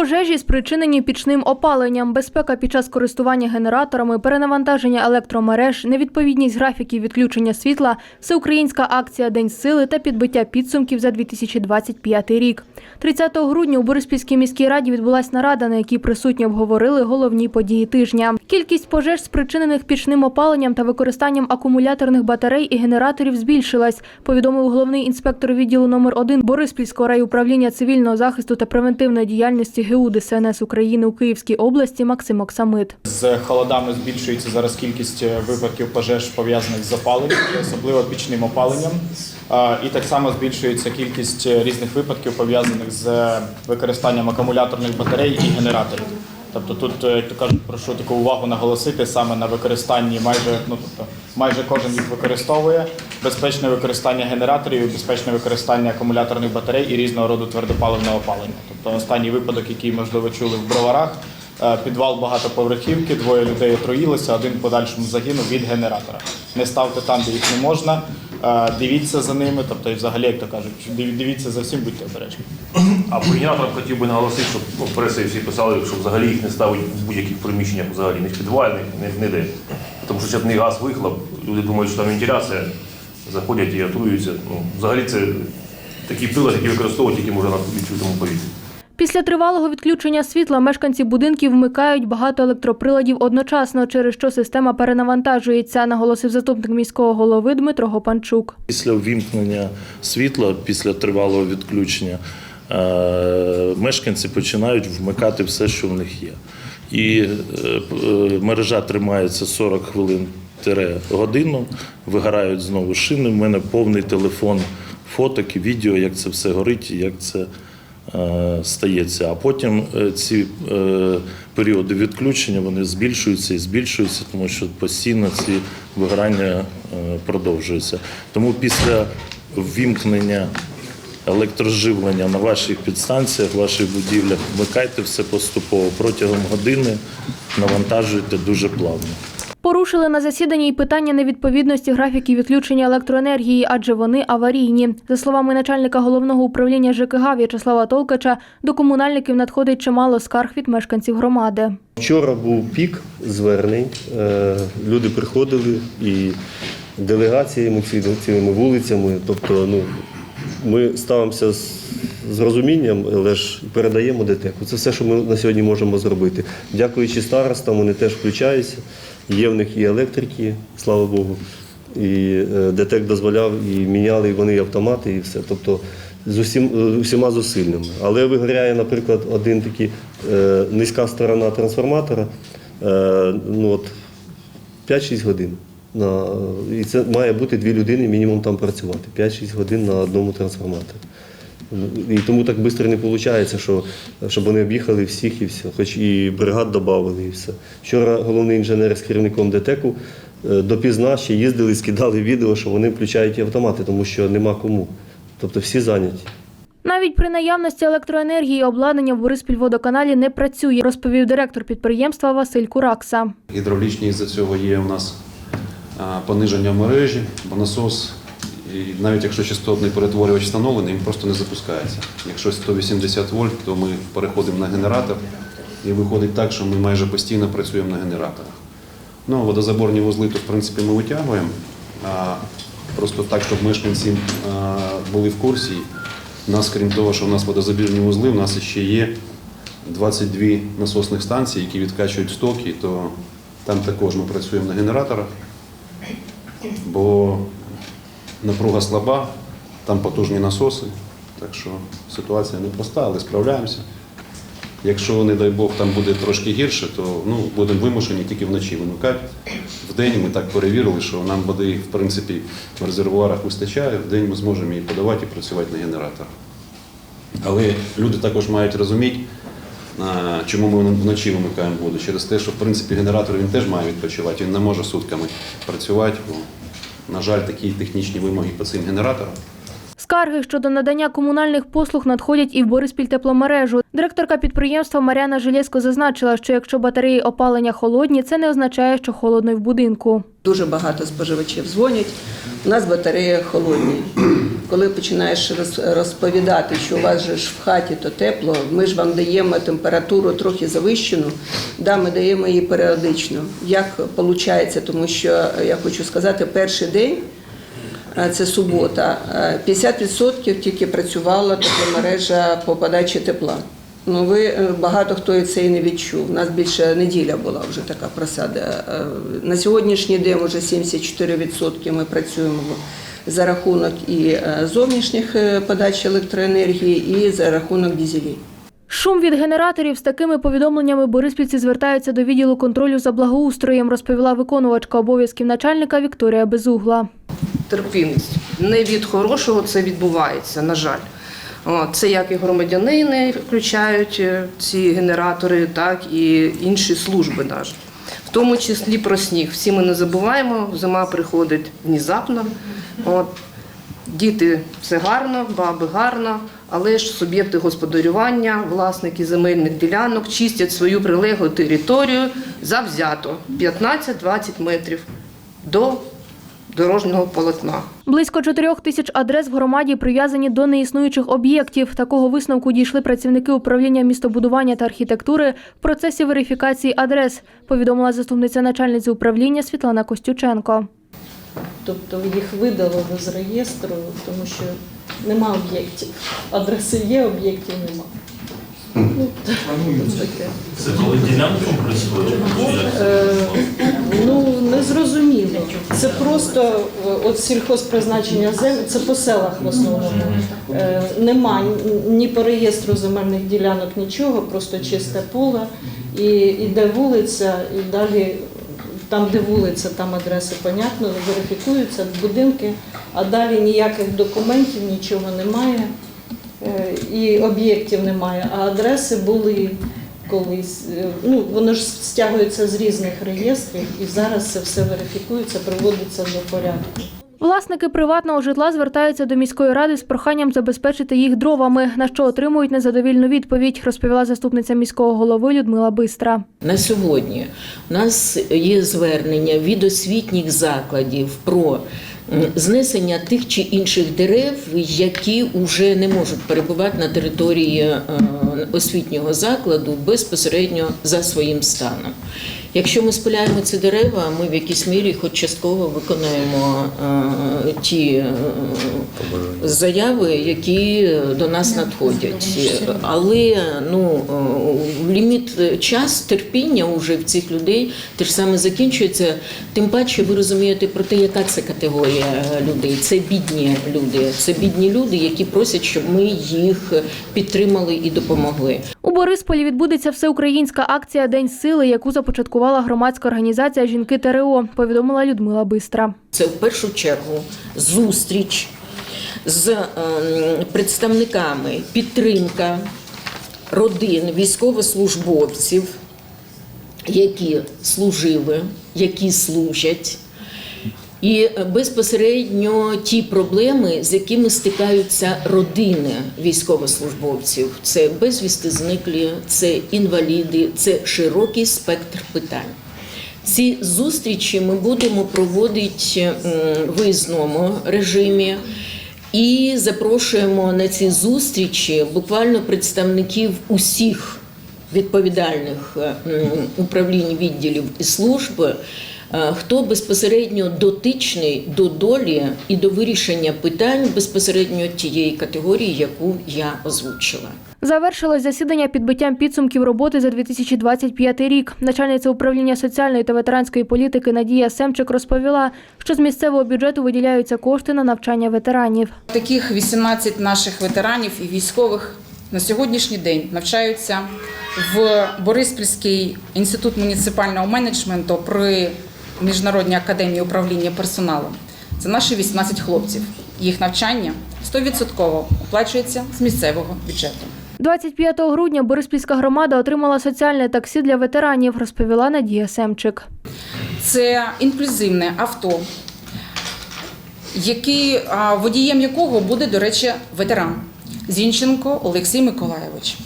Пожежі спричинені пічним опаленням, безпека під час користування генераторами, перенавантаження електромереж, невідповідність графіків відключення світла, всеукраїнська акція День сили та підбиття підсумків за 2025 рік. 30 грудня у Бориспільській міській раді відбулася нарада, на якій присутні обговорили головні події тижня. Кількість пожеж, спричинених пічним опаленням та використанням акумуляторних батарей і генераторів, збільшилась. Повідомив головний інспектор відділу номер 1 Бориспільського райуправління цивільного захисту та превентивної діяльності ГУ ДСНС України у Київській області Максим Оксамит. З холодами збільшується зараз кількість е, випадків пожеж пов'язаних з опаленням, особливо пічним опаленням. І так само збільшується кількість е, різних випадків пов'язаних з використанням акумуляторних батарей і генераторів. Тобто тут, е, то кажуть, прошу таку увагу наголосити саме на використанні майже ну тобто майже кожен їх використовує безпечне використання генераторів, безпечне використання акумуляторних батарей і різного роду твердопаливного опалення. Тобто останній випадок, який можливо чули в броварах. Е, Підвал багатоповерхівки, двоє людей отруїлися, один подальшому загинув від генератора. Не ставте там, де їх не можна. Дивіться за ними, тобто, і взагалі, як то кажуть, дивіться за всім, будьте обережні. А по хотів би наголосити, щоб ну, в всі писали, що взагалі їх не ставить в будь-яких приміщеннях взагалі, ні в підвальних, ні, ніде. Тому що не газ вихлоп, люди думають, що там вентиляція, заходять і отруюються. Ну, взагалі це такий прилад, який використовують, тільки може на відчутому повітрі. Після тривалого відключення світла мешканці будинків вмикають багато електроприладів одночасно, через що система перенавантажується, наголосив заступник міського голови Дмитро Гопанчук. Після ввімкнення світла, після тривалого відключення, е, мешканці починають вмикати все, що в них є. І е, е, мережа тримається 40 хвилин годину, вигорають знову шини. У мене повний телефон фоток і відео, як це все горить, як це стається. А потім е, ці е, періоди відключення вони збільшуються і збільшуються, тому що постійно ці вигорання е, продовжуються. Тому після ввімкнення електроживлення на ваших підстанціях, ваших будівлях, вмикайте все поступово протягом години, навантажуйте дуже плавно. Порушили на засіданні й питання невідповідності графіків відключення електроенергії, адже вони аварійні. За словами начальника головного управління ЖКГ В'ячеслава Толкача, до комунальників надходить чимало скарг від мешканців громади. Вчора був пік звернень. Е, Люди приходили і делегаціями, ці- цілими вулицями. Тобто, ну, ми ставимося з, з розумінням, але ж передаємо ДТЕКу. Це все, що ми на сьогодні можемо зробити. Дякуючи старостам, вони теж включаються. Є в них і електрики, слава Богу. І е, ДТЕК дозволяв, і міняли вони автомати, і все. Тобто з усім, е, усіма зусиллями. Але вигоряє, наприклад, один такий е, низька сторона трансформатора, е, ну от 5-6 годин. На, і це має бути дві людини мінімум там працювати. 5-6 годин на одному трансформаторі. І тому так швидко не виходить, що, щоб вони об'їхали всіх і все, хоч і бригад додали, і все. Вчора головний інженер з керівником ДТЕКу е, допізна ще їздили, скидали відео, що вони включають автомати, тому що нема кому. Тобто всі зайняті. Навіть при наявності електроенергії обладнання в Бориспільводоканалі не працює, розповів директор підприємства Василь Куракса. Гідравлічні із-за цього є у нас пониження мережі, бо насос, і навіть якщо частотний перетворювач встановлений, він просто не запускається. Якщо 180 вольт, то ми переходимо на генератор і виходить так, що ми майже постійно працюємо на генераторах. Ну, водозаборні вузли, то в принципі ми витягуємо. А просто так, щоб мешканці були в курсі. У нас, крім того, що у нас водозабірні вузли, у нас ще є 22 насосних станції, які відкачують стоки, то там також ми працюємо на генераторах, бо напруга слаба, там потужні насоси, так що ситуація непроста, але справляємося. Якщо, не дай Бог, там буде трошки гірше, то ну, будемо вимушені тільки вночі вимикати. Вдень ми так перевірили, що нам води в принципі в резервуарах вистачає, вдень ми зможемо її подавати і працювати на генераторах. Але люди також мають розуміти, чому ми вночі вимикаємо воду. Через те, що в принципі генератор він теж має відпочивати, він не може сутками працювати. На жаль, такі технічні вимоги по цим генераторам. Скарги щодо надання комунальних послуг надходять і в Бориспільтепломережу. Директорка підприємства Мар'яна Желєско зазначила, що якщо батареї опалення холодні, це не означає, що холодно й в будинку. Дуже багато споживачів дзвонять. У нас батареї холодні. Коли починаєш розповідати, що у вас же ж в хаті то тепло, ми ж вам даємо температуру трохи завищену, да, ми даємо її періодично. Як виходить, тому що е, я хочу сказати, перший день. е, Це субота. е, 50% тільки працювала тепломережа по подачі тепла. Ну, ви е, багато хто це і не відчув. У нас більше неділя була вже така просада. Е, На сьогоднішній день вже 74% ми працюємо за рахунок і е, зовнішніх е, подач електроенергії, і за рахунок дізелів. Шум від генераторів з такими повідомленнями бориспільці звертаються до відділу контролю за благоустроєм, розповіла виконувачка обов'язків начальника Вікторія Безугла. терпімість. Не від хорошого це відбувається, на жаль. Це як і громадянини включають е, ці генератори, так і інші служби навіть. В тому числі про сніг. Всі ми не забуваємо, зима приходить внезапно. От. Діти все гарно, баби гарно, але ж суб'єкти господарювання, власники земельних ділянок чистять свою прилеглу територію завзято 15-20 метрів до дорожнього полотна. Близько чотирьох тисяч адрес в громаді прив'язані до неіснуючих об'єктів. Такого висновку дійшли працівники управління містобудування та архітектури в процесі верифікації адрес, повідомила заступниця начальниці управління Світлана Костюченко. Тобто їх видалили з реєстру, тому що нема об'єктів. Адреси є, об'єктів нема. Це коли ділянком працює? Е, Ну, не зрозуміло. Це просто е, от сільхозпризначення земель, це по селах в основному. Е, Нема ні по реєстру земельних ділянок нічого, просто чисте поле. І йде вулиця, і далі там, де вулиця, там адреси, понятно, верифікуються, будинки, а далі ніяких документів, нічого немає. Е, І об'єктів немає, а адреси були колись. Е, Ну, воно ж стягується з різних реєстрів, і зараз це все верифікується, приводиться до порядку. Власники приватного житла звертаються до міської ради з проханням забезпечити їх дровами, на що отримують незадовільну відповідь, розповіла заступниця міського голови Людмила Бистра. На сьогодні у нас є звернення від освітніх закладів про знесення тих чи інших дерев, які вже не можуть перебувати на території е, освітнього закладу безпосередньо за своїм станом. Якщо ми спиляємо ці дерева, ми в якійсь мірі хоч частково виконуємо е, ті е, заяви, які до нас надходять. Але ну е, ліміт час терпіння уже в цих людей теж саме закінчується. Тим паче ви розумієте про те, яка це категорія людей. Це бідні люди. Це бідні люди, які просять, щоб ми їх підтримали і допомогли. У Борисполі відбудеться всеукраїнська акція День сили, яку започаткувала громадська організація Жінки ТРО, повідомила Людмила Бистра. Це в першу чергу зустріч з ем, представниками підтримка родин військовослужбовців, які служили, які служать. І безпосередньо ті проблеми, з якими стикаються родини військовослужбовців, це безвісти зниклі, це інваліди, це широкий спектр питань. Ці зустрічі ми будемо проводити в виїзному режимі і запрошуємо на ці зустрічі буквально представників усіх відповідальних е, управлінь відділів і служб, е, хто безпосередньо дотичний до долі і до вирішення питань безпосередньо тієї категорії, яку я озвучила. Завершилось засідання підбиттям підсумків роботи за 2025 рік. Начальниця управління соціальної та ветеранської політики Надія Семчик розповіла, що з місцевого бюджету виділяються кошти на навчання ветеранів. Таких 18 наших ветеранів і військових на сьогоднішній день навчаються в Бориспільський інститут муніципального менеджменту при Міжнародній академії управління персоналом. Це наші 18 хлопців. Їх навчання 100% оплачується з місцевого бюджету. 25 грудня Бориспільська громада отримала соціальне таксі для ветеранів, розповіла Надія Семчик. Це інклюзивне авто, який, водієм якого буде, до речі, ветеран Зінченко Олексій Миколайович.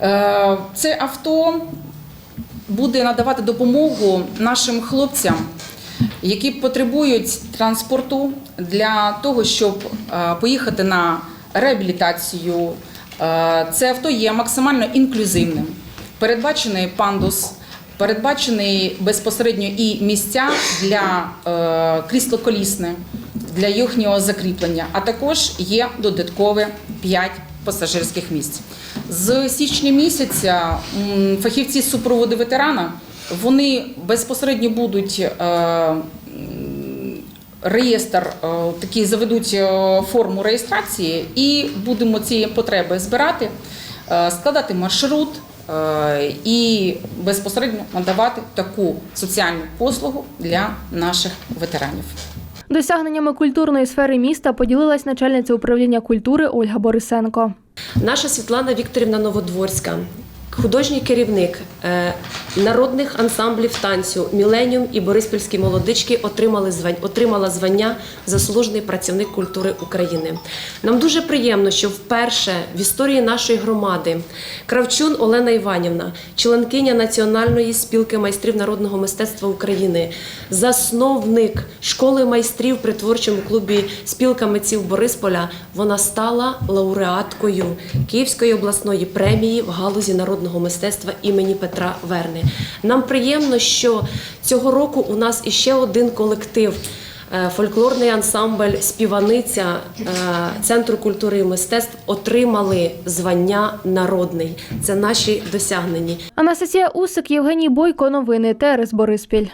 Е, Це авто буде надавати допомогу нашим хлопцям, які потребують транспорту для того, щоб поїхати на реабілітацію. Е, Це авто є максимально інклюзивним. Передбачений пандус, передбачений безпосередньо і місця для е, крісло-колісне, для їхнього закріплення, а також є додаткове 5 пасажирських місць. З січня місяця фахівці з супроводу ветерана вони безпосередньо будуть е, реєстр е, такий заведуть е, форму реєстрації, і будемо ці потреби збирати, е, складати маршрут і безпосередньо надавати таку соціальну послугу для наших ветеранів. Досягненнями культурної сфери міста поділилась начальниця управління культури Ольга Борисенко. Наша Світлана Вікторівна Новодворська, художній керівник е, народних ансамблів танцю Міленіум і Бориспільські молодички отримали звань, отримала звання Заслужений працівник культури України. Нам дуже приємно, що вперше в історії нашої громади Кравчун Олена Іванівна, членкиня Національної спілки майстрів народного мистецтва України, засновник школи майстрів при творчому клубі Спілка митців Борисполя, вона стала лауреаткою Київської обласної премії в галузі народного мистецтва імені Петра Верни. Нам приємно, що цього року у нас іще один колектив. е, Фольклорний ансамбль Співаниця е, Центру культури і мистецтв отримали звання народний. Це наші досягнення. Анастасія Усик, Євгеній Бойко. Новини ТРС Бориспіль.